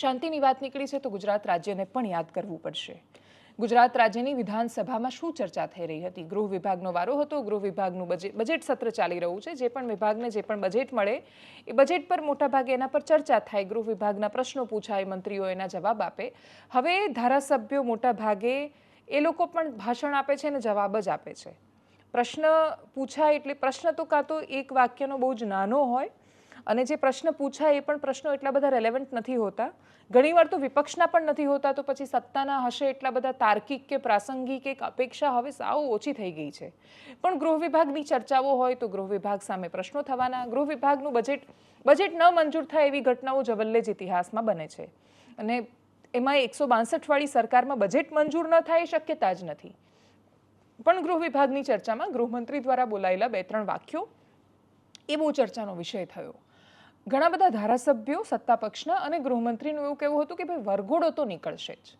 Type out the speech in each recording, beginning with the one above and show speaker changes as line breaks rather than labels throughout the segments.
શાંતિની વાત નીકળી છે તો ગુજરાત રાજ્યને પણ યાદ કરવું પડશે. ગુજરાત રાજ્યની વિધાનસભામાં શું ચર્ચા થઈ રહી હતી? ગૃહ વિભાગનો વારો હતો, ગૃહ વિભાગનું બજેટ સત્ર ચાલી રહ્યું છે, જે પણ વિભાગને જે પણ બજેટ મળે, એ બજેટ પર મોટાભાગે એના પર ચર્ચા થાય. ગૃહ વિભાગના પ્રશ્નો પૂછાય, મંત્રીઓ એના જવાબ આપે. હવે ધારાસભ્યો મોટાભાગે એ લોકો પણ ભાષણ આપે છે અને જવાબ જ આપે છે. પ્રશ્ન પૂછાય એટલે પ્રશ્ન તો કાં તો એક વાક્યનો બહુ જ નાનો હોય અને જે પ્રશ્ન પૂછાય એ પણ પ્રશ્નો એટલા બધા રેલેવન્ટ નથી હોતા. ઘણીવાર તો વિપક્ષના પણ નથી હોતા તો પછી સત્તાના હશે એટલા બધા તાર્કિક કે પ્રાસંગિક એક અપેક્ષા હવે સાવ ઓછી થઈ ગઈ છે. પણ ગૃહ વિભાગની ચર્ચાઓ હોય તો ગૃહ વિભાગ સામે પ્રશ્નો થવાના. ગૃહ વિભાગનું બજેટ બજેટ ન મંજૂર થાય એવી ઘટનાઓ જવલ્લે જ ઇતિહાસમાં બને છે. અને એમાં એકસો બાસઠવાળી સરકારમાં બજેટ મંજૂર ન થાય એ શક્યતા જ નથી. પણ ગૃહ વિભાગની ચર્ચામાં ગૃહમંત્રી દ્વારા બોલાયેલા બે ત્રણ વાક્યો, એ બહુ ચર્ચાનો વિષય થયો. ઘણા બધા ધારાસભ્યો સત્તા પક્ષના અને ગૃહમંત્રીનું એવું કહેવું હતું કે ભાઈ વરઘોડો તો નીકળશે જ.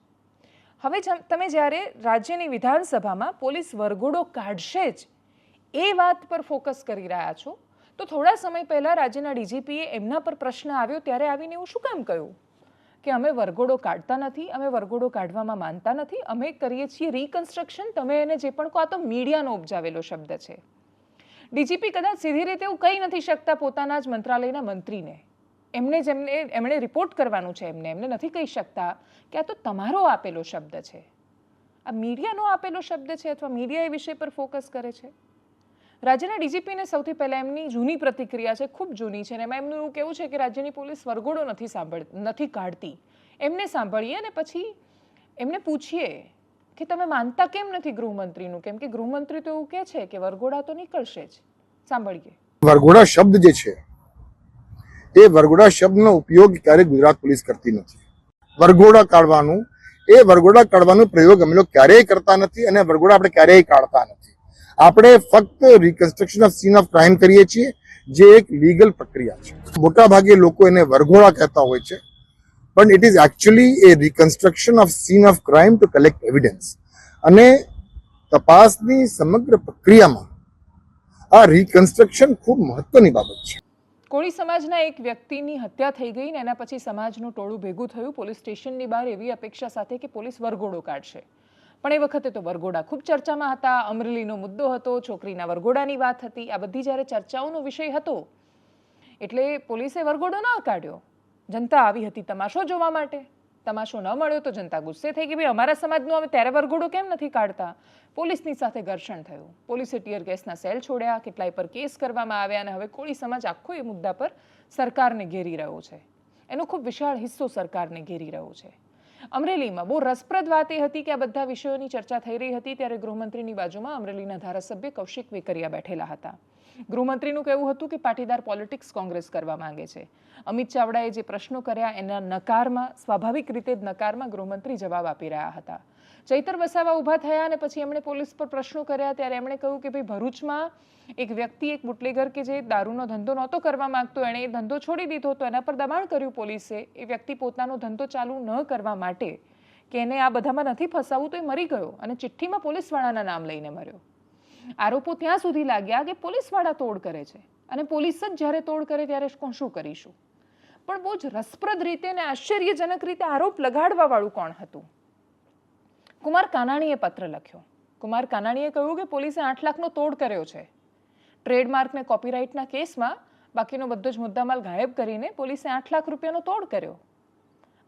હવે તમે જ્યારે રાજ્યની વિધાનસભામાં પોલીસ વરઘોડો કાઢશે જ, એ વાત પર ફોકસ કરી રહ્યા છો, તો થોડા સમય પહેલાં રાજ્યના ડીજીપીએ એમના પર પ્રશ્ન આવ્યો, ત્યારે આવીને એવું શું કામ કહ્યું? કે અમે વરઘોડો કાઢતા નથી, અમે વરઘોડો કાઢવામાં માનતા નથી, અમે કરીએ છીએ રિકન્સ્ટ્રક્શન તમે એને જે પણ કહો આ તો મીડિયાનો ઉપજાવેલો શબ્દ છે. ડીજીપી કદાચ સીધી રીતે એવું કહી નથી શકતા પોતાના જ મંત્રાલયના મંત્રીને. એમને જેમને, એમણે રિપોર્ટ કરવાનું છે, એમને એમને નથી કહી શકતા કે આ તો તમારો આપેલો શબ્દ છે. આ મીડિયાનો આપેલો શબ્દ છે અથવા મીડિયા એ વિષય પર ફોકસ કરે છે? રાજ્યના ડીજીપીને સૌથી પહેલાં એમની જૂની પ્રતિક્રિયા છે, ખૂબ જૂની છે, અને એમાં એમનું એવું કેવું છે કે રાજ્યની પોલીસ વરઘોડો નથી સાંભળ, નથી કાઢતી. એમને સાંભળીએ અને પછી એમને પૂછીએ કે તમે માનતા કેમ નથી ગૃહમંત્રીનું? કેમ કે ગૃહમંત્રી તો એવું કહે છે કે વરઘોડા તો નીકળશે જ. સાંભળીએ.
વરઘોડા શબ્દ જે છે, એ વરઘોડા શબ્દનો ઉપયોગ ક્યારેય ગુજરાત પોલીસ કરતી નથી. વરઘોડા કાઢવાનું, એ વરઘોડા કાઢવાનો પ્રયોગ અમે લોકો ક્યારેય કરતા નથી અને વરઘોડા આપણે ક્યારેય કાઢતા નથી. આપણે ફક્ત reconstruction of scene of crime કરીએ છીએ, જે એક લીગલ પ્રક્રિયા છે. મોટા ભાગે લોકો એને વરઘોડા કહેતા હોય છે. પણ it is actually a reconstruction of scene of crime to collect evidence અને તપાસની સમગ્ર પ્રક્રિયામાં આ રિકન્સ્ટ્રક્શન ખૂબ મહત્વની બાબત છે.
કોળી સમાજના એક વ્યક્તિની હત્યા થઈ ગઈ ને એના પછી સમાજનું ટોળું ભેગું થયું. પોલીસ સ્ટેશનની બહાર એવી અપેક્ષા સાથે કે પોલીસ વરઘોડો કાઢશે. પણ એ વખતે તો વરઘોડા ખૂબ ચર્ચામાં હતા. અમરેલીનો મુદ્દો હતો, છોકરીના વરઘોડાની વાત હતી. આ બધી જ્યારે ચર્ચાઓનો વિષય હતો, એટલે પોલીસે વરઘોડો ન કાઢ્યો. જનતા આવી હતી તમાશો જોવા માટે. તમાશો ન મળ્યો તો જનતા ગુસ્સે થઈ ગઈ. ભાઈ, અમારા સમાજનું અમે ત્યારે વરઘોડો કેમ નથી કાઢતા? પોલીસની સાથે ઘર્ષણ થયું. પોલીસે ટીયર ગેસના સેલ છોડ્યા, કેટલાય પર કેસ કરવામાં આવ્યા અને હવે કોળી સમાજ આખો એ મુદ્દા પર સરકારને ઘેરી રહ્યો છે. એનો ખૂબ વિશાળ હિસ્સો સરકારને ઘેરી રહ્યો છે. અમરેલીમાં બહુ રસપ્રદ વાત એ હતી કે આ બધા વિષયોની ચર્ચા થઈ રહી હતી ત્યારે ગૃહમંત્રીની બાજુમાં અમરેલીના ધારાસભ્ય કૌશિક વેકરિયા બેઠેલા હતા. ગૃહમંત્રીનું કહેવું હતું કે પાટીદાર પોલિટિક્સ કોંગ્રેસ કરવા માંગે છે. અમિત ચાવડાએ જે પ્રશ્નો કર્યા એના નકારમાં, સ્વાભાવિક રીતે જ નકારમાં ગૃહમંત્રી જવાબ આપી રહ્યા હતા. ચૈતર વસાવા ઊભા થયા અને પછી એમણે પોલીસ પર પ્રશ્નો કર્યા, ત્યારે એમણે કહ્યું કે ભાઈ ભરૂચમાં એક વ્યક્તિ, એક બુટલેગર કે જે દારૂનો ધંધો નહોતો કરવા માંગતો, એણે એ ધંધો છોડી દીધો તો એના પર દબાણ કર્યું પોલીસે. એ વ્યક્તિ પોતાનો ધંધો ચાલુ ન કરવા માટે કે એને આ બધામાં નથી ફસાવવું તો એ મરી ગયો અને ચિઠ્ઠીમાં પોલીસવાળાના નામ લઈને મર્યો. આરોપો ત્યાં સુધી લાગ્યા કે પોલીસવાળા તોડ કરે છે. અને પોલીસ જ જ્યારે તોડ કરે ત્યારે શું કરીશું? પણ બહુ જ રસપ્રદ રીતે અને આશ્ચર્યજનક રીતે આરોપ લગાડવાવાળું કોણ હતું? કુમાર કાનાણીએ પત્ર લખ્યો. કુમાર કાનાણીએ કહ્યું કે પોલીસે આઠ લાખનો તોડ કર્યો છે. ટ્રેડમાર્કને કોપીરાઇટના કેસમાં બાકીનો બધો જ મુદ્દામાલ ગાયબ કરીને પોલીસે આઠ લાખ રૂપિયાનો તોડ કર્યો.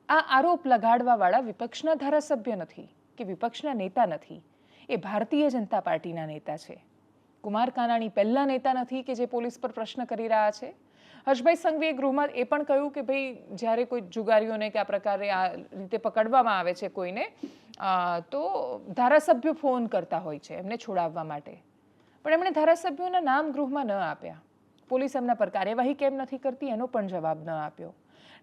આ આરોપ લગાડવાવાળા વિપક્ષના ધારાસભ્ય નથી કે વિપક્ષના નેતા નથી. એ ભારતીય જનતા પાર્ટીના નેતા છે. કુમાર કાનાણી પહેલા નેતા નથી કે જે પોલીસ પર પ્રશ્ન કરી રહ્યા છે. હર્ષભાઈ સંઘવીએ ગૃહમાં એ પણ કહ્યું કે ભાઈ, જ્યારે કોઈ જુગારીઓને કે આ પ્રકારે આ રીતે પકડવામાં આવે છે કોઈને તો ધારાસભ્યો ફોન કરતા હોય છે એમને છોડાવવા માટે. પણ એમણે ધારાસભ્યોના નામ ગૃહમાં ન આપ્યા. પોલીસ એમના પર કાર્યવાહી કેમ નથી કરતી એનો પણ જવાબ ન આપ્યો.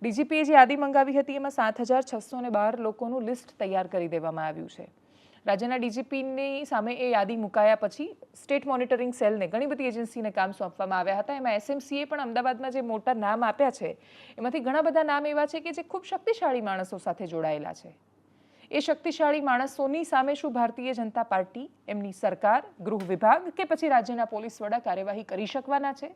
ડીજીપીએ જે યાદી મંગાવી હતી એમાં સાત હજાર છસો બાર લોકોનું લિસ્ટ તૈયાર કરી દેવામાં આવ્યું છે. રાજ્યના ડીજીપીની સામે એ યાદી મુકાયા પછી સ્ટેટ મોનિટરિંગ સેલને ઘણી બધી એજન્સીને કામ સોંપવામાં આવ્યા હતા. એમાં એસએમસીએ પણ અમદાવાદમાં જે મોટા નામ આપ્યા છે, એમાંથી ઘણા બધા નામ એવા છે કે જે ખૂબ શક્તિશાળી માણસો સાથે જોડાયેલા છે. એ શક્તિશાળી માણસોની સામે શું ભારતીય જનતા પાર્ટી, એમની સરકાર, ગૃહ વિભાગ કે પછી રાજ્યના પોલીસ વડા કાર્યવાહી કરી શકવાના છે?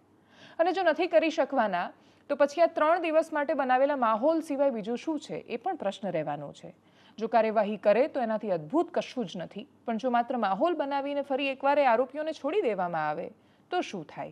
અને જો નથી કરી શકવાના, તો પછી આ ત્રણ દિવસ માટે બનાવેલા માહોલ સિવાય બીજું શું છે? એ પણ પ્રશ્ન રહેવાનો છે. જો કાર્યવાહી કરે તો એનાથી અદ્ભુત કશું જ નથી. પણ જો માત્ર માહોલ બનાવીને ફરી એકવાર આરોપીઓને છોડી દેવામાં આવે, તો શું થાય?